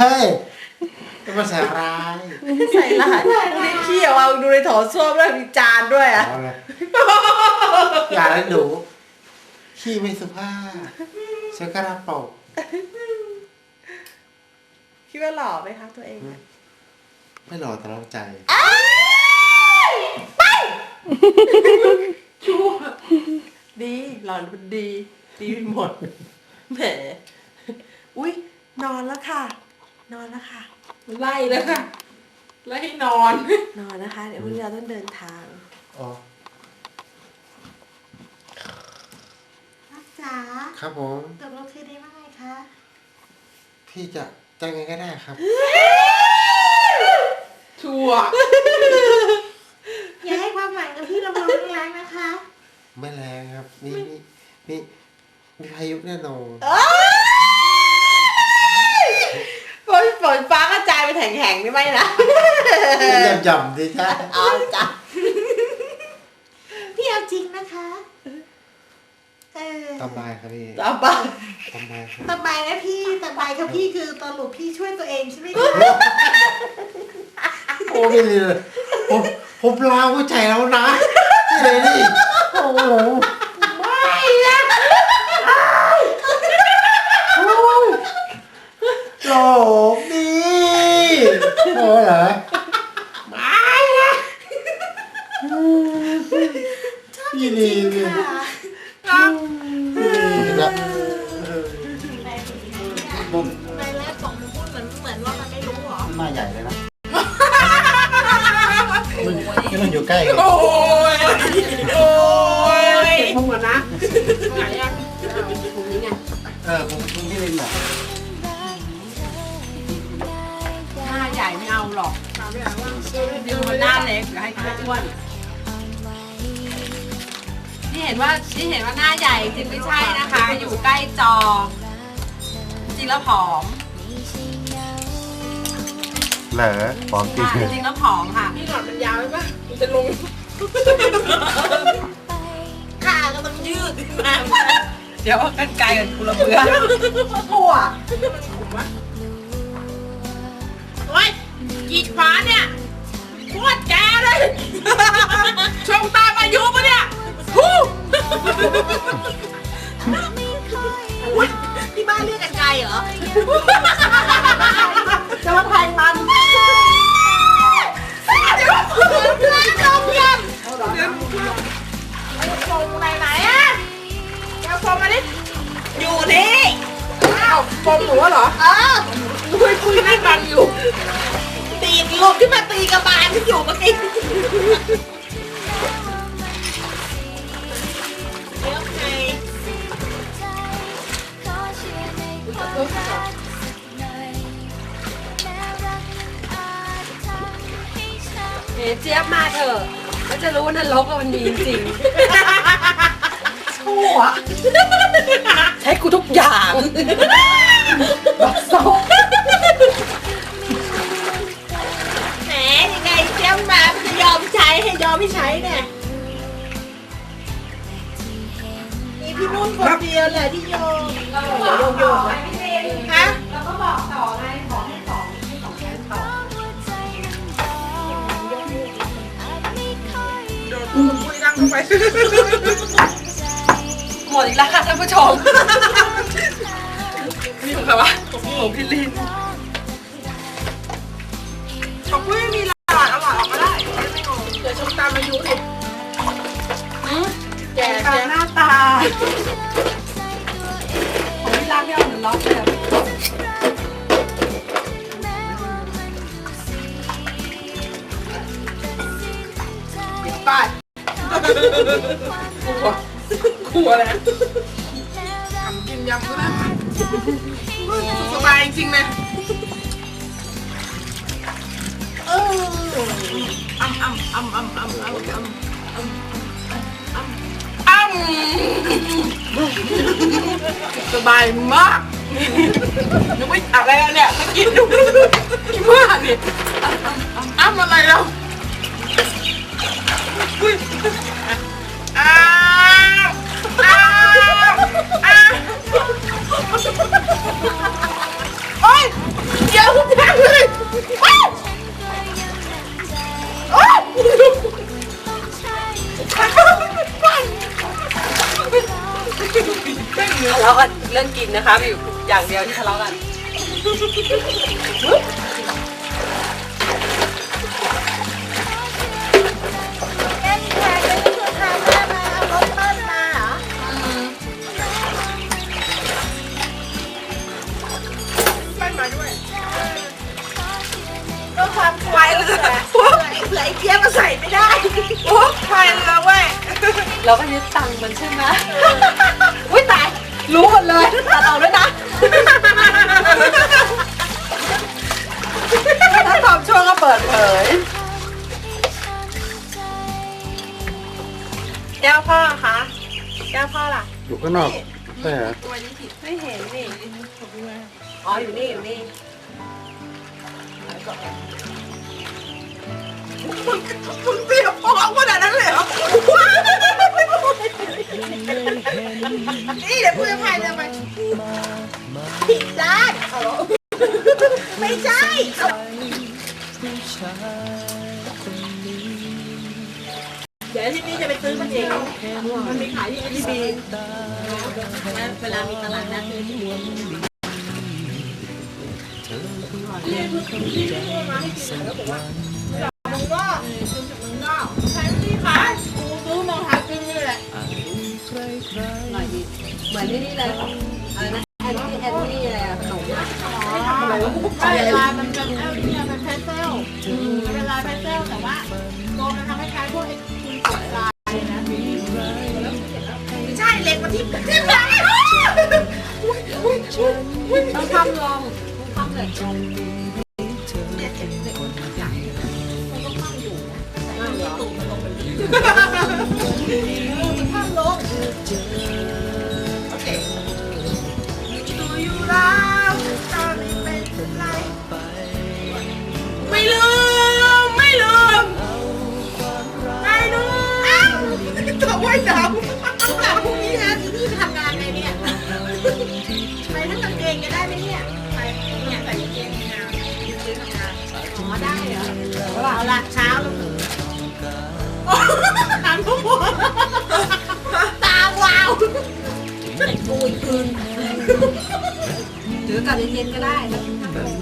เฮ้ยจะมาใส่ร้ายใส่ร้ายดูในขี้เอาดูในโถส้วมด้วยมีจานด้วยอะเอาเลยอย่าแล้วหนูขี้ไม่สุภาพเชกระเปาคิดว่าหล่อไหมคะตัวเองไม่หล่อแต่เราใจ ชั่วดีหล่อนมันดี ดีไปหมดแหมอุ้ยนอนแล้วค่ะ นอนแล้วค่ะ ไล่แล้วค่ะ ไล่ให้นอน นอนนะคะ เดี๋ยวพรุ่งนี้เราต้องเดินทางอ๋อ รักจ๋าครับผม ตกลงคือได้ว่าไงคะพี่จะจะไงก็ได้ครับ ชัวร์อย่าให้ความหวังกับพี่ลำลงแรงนะคะ ไม่แรงครับมีมีมีมีพายุแน่นอนฝนฝนฟ้ากระจายไป แห่งๆนี่ไหมนะอย่าหย่ำดิจ้าอ๋อจ้ะพี่เอาจริงนะคะเออสบายครับพี่ตาบ้าสบายครับสบายนะพี่สบายกับพี่คือตอนหลุดพี่ช่วยตัวเองใช่ไหมคะโอ้ไม่เลยผมผมลาหัวใจแล้วนะนี่เลยนี่โอ้โหไม่นะโอ้ยโลกดี Cái. หญ่ไม่เอาหรอกดิวมันหน้าเล็กอย่าให้เขาอ้วนที่เห็นว่าที่เห็นว่าหน้าใหญ่จริงไม่ใช่นะคะ อยู่ใกล้จอ จริงแล้วผอมเหรอปอมจริงจริงแล้วผอมค่ะ พี่หลอดมันยาวไหมปะมันจะลงขาก็ต้องยืดมาเดี๋ยวเอากันไกลกันกูละเบื่อหัวโอ้ย กีดขวาเนี่ยโคตรแกเลย ชงตามอายุปะเนี่ยฮู้อุ๊ยที่บ้านเรียกกันไกลเหรอ จะมาไทยมันเดี๋ยวร้านลมยันลงไหนไหนอะเอาฟองมาดิ อยู่นี่ อ้าวปมหนูเหรอ เออคุยคุยนั่งบังอยู่ เนี่ยมีพี่นุ่นคนเดียวแหละที่ยอมเราบอกต่อไงพี่เรนฮะเราก็บอกต่อไงของให้ของให้ของแทนต่อคุยนั่งลงไปหมดอีกแล้วค่ะท่านผู้ชมนี่ของใครวะของพี่ลิน Âm âm âm âm âm âm âm âm Tụi bài má. Nó biết à le nè, nó chín đúng Chứ má nè Âm lên này đâu. Ui. À À À. Ôi Giờ không đáng rồi นะคะมีอยู่อย่างเดียวที่ทะเลาะกันเอ็นแขกเลยก็คือพาแม่มาเอารถเปิ้ลมาเหรอเปิ้ลมาด้วยก็ความไวเลยเผื่อไอ้เจี๊ยบมาใส่ไม่ได้โอ้ไปแล้วเว้ยเราก็ยึดตังค์มันใช่ไหมอุ้ยตาย รู้หมดเลยตัดเอาด้วยนะถ้าตอบช่วงก็เปิดเผย แก้วพ่อคะแก้วพ่อล่ะ อยู่ข้างนอกใช่เหรอไม่เห็นนี่อ๋ออยู่นี่อยู่นี่มึงเสียฟองขนาดนั้นเลยเหรอ นี่เดี๋ยวพูดให้เลยไปผิดด้านไม่ใช่เอาเดี๋ยวที่นี่จะไปซื้อมันเอง มันมีขายที่ไอทีบีเวลามีตลาดนัดเลยที่หัวมึงน มือนที่นี่เลยอะไรนะแอนนี่แอนนี่อะไรอะขนมอะอะไรวะใช่ลายมันเป็นเอลเนี่ยเป็นเพสเซลเป็นลายเพสเซลแต่ว่าโกมันทำให้คล้ายพวกไอ้คุณสวยลายนะไม่ใช่เล็กมาที่ที่ไหนต้องทำลองทำเลยโอ ตัวว่ายน้ำแต่พรุ่งนี้นะที่นี่ไปทำงานไงเนี่ยไปทั้งกางเกงจะได้ไหมเนี่ยไปเนี่ยใส่กางเกงงานซื้อทำงานอ๋อได้เหรอเอาละเช้าแล้วหันหัวตาวาวแต่กูอีกคืนหรือกลับเย็นๆก็ได้แล้วทำเลย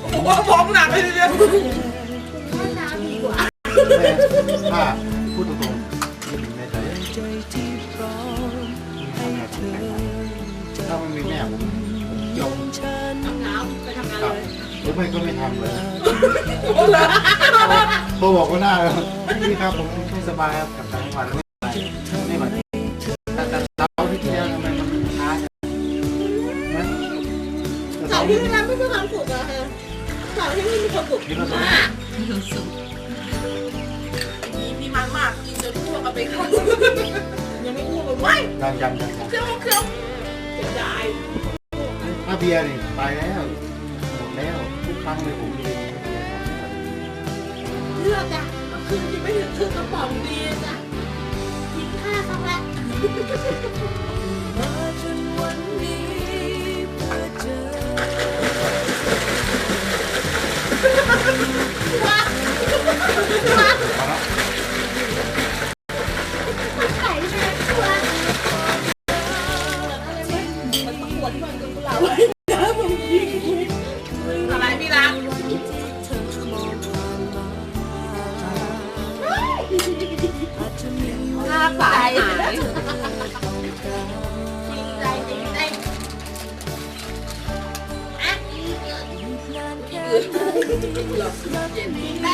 โอ้โหพร้อมหนักเลยทีเดียวว่าน้ำดีกว่า ถ้าพูดตรงๆ หรือไม่ก็ไม่ทำเลยโทรบอกก็ได้แล้วพี่ครับผมไม่สบายครับกลับทั้งวันไม่ไหวแต่แต่เสาร์ที่แล้วทำไมมันช้าจังนะแต่เสาเสาร์ร์ที่ที่แล้วไม่มีความสุขอะฮะเสาร์ที่นี่มีความสุขนี่ก็สมากมีพี่มันมากกินจนพวกเอาไปเข้ายังไม่อ้วกเลยเว้ยยังยังยังยังเครื่องเครื่องเสียดายถ้าเบียร์นี่ไปแล้วหมดแล้วทุก ครั้งเลยผมมีเบียร์เลือกอะเมื่อคืนที่ไม่ถึงคืนกระป๋องดีจ้ะทิ้งค่าเขาละว้าว้า ถ้าสายหายจริงใจจริงใจอะจริงไห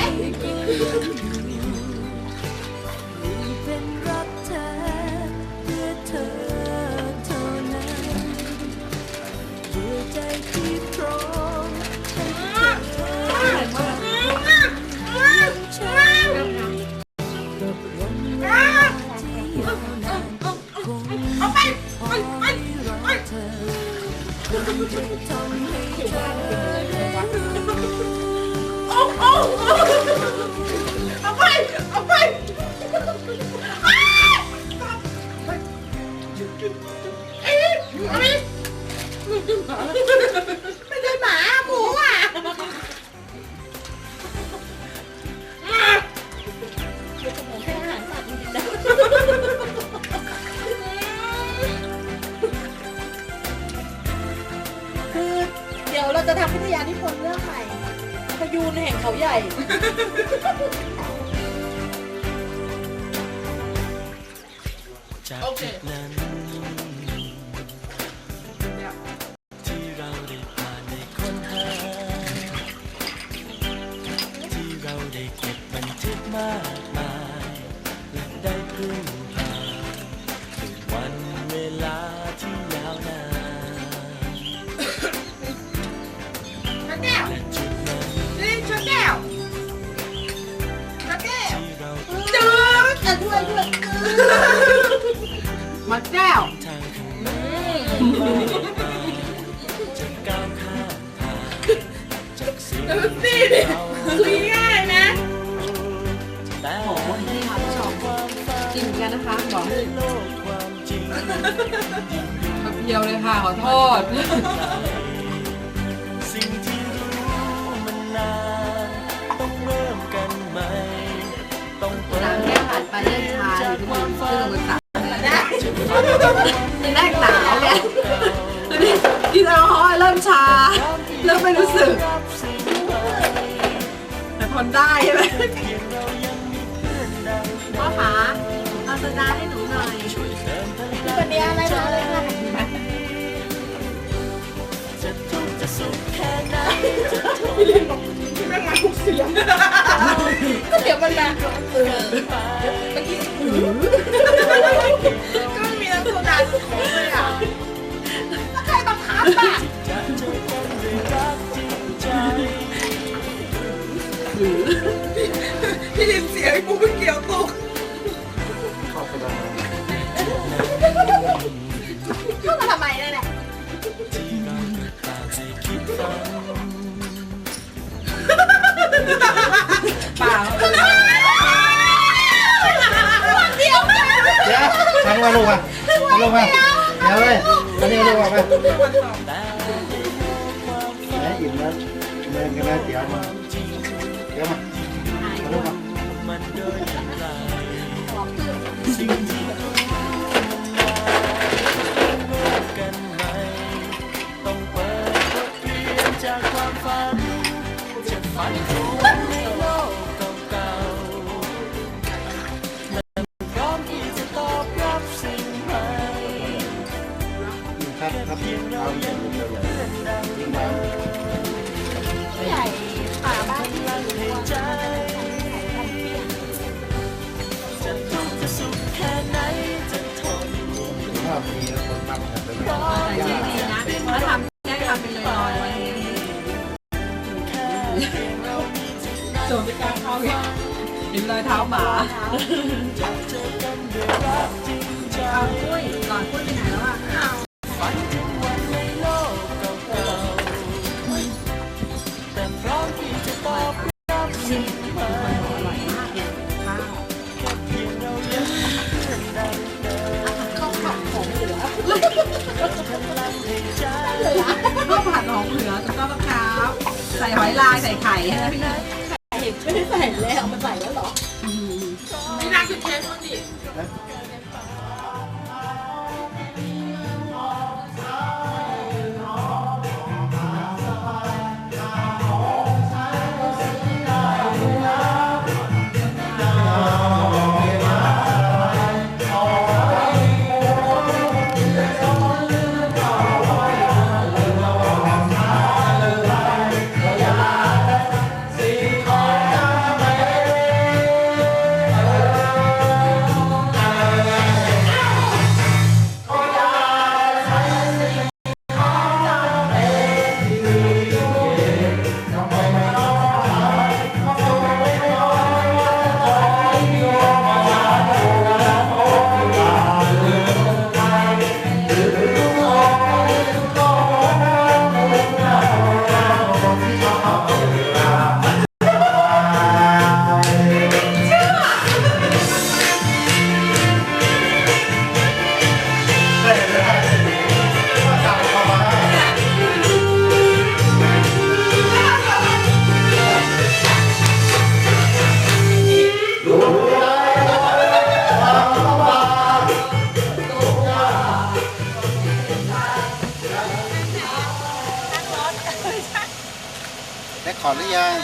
เขาใหญ่โอเคที่เราได้ผ่านได้ค้นหาที่เราได้เก็บบันทึกมาก นกันนะคะบอกให้โลกความจริงเพียวเลยค่ะขอโทษ สิ่งที่รู้มันนานต้องเริ่มกันใหม่ต้องเปิดสามแก้วผ่านไปเริ่มชาอยู่ที่มือซึ่งมันสามได้ทีแรกหนาวไงตอนนี้กินแอลกอฮอล์เริ่มชา เริ่มไม่รู้สึกรับสิ่งใหม่แต่ทนได้ใช่ไหมเพียงเรายังมีเพื่อนดังพ่อผาเอา โซดาให้หนูหน่อยช่วยเติมพลังวันนี้อะไรมาเลยค่ะพี่เล่นจะทนที่แม่งมาทุกเสียงก็เดี๋ยวมันมาเออเมื่อกี้ก็ไม่มีน้ำโซดาทุกของเลยอะใครบังคับอะเอกันด้วยรักจริงใจพี่ยินเสียงกูไม่เกี่ยวตก มาลงมาลงมามาลงมาเดี๋ยวเลยมานี่ลงมาไปไหนอิ่มแล้วเดินกันแล้เดี๋ยวมา ชอบดีแล้วคนทำกันไปเพราะแต่ดีดีนะแล้วทำแค่ทำเป็นลอยๆไว้อย่างนี้แค่เพียงเรามีจิตโจมไปกลางเข้าไงเห็นรอยเท้าหมา เอกันด้วย ลายใส่ไข่ใช่ไหมพี่ อนหรือยัง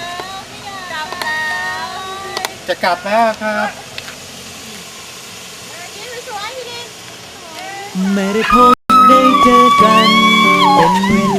กลับแล้วจะกลับแล้วครับยิ้สวยพี่ดิน ไม่ได้พบได้เจอกันเป็นเวลา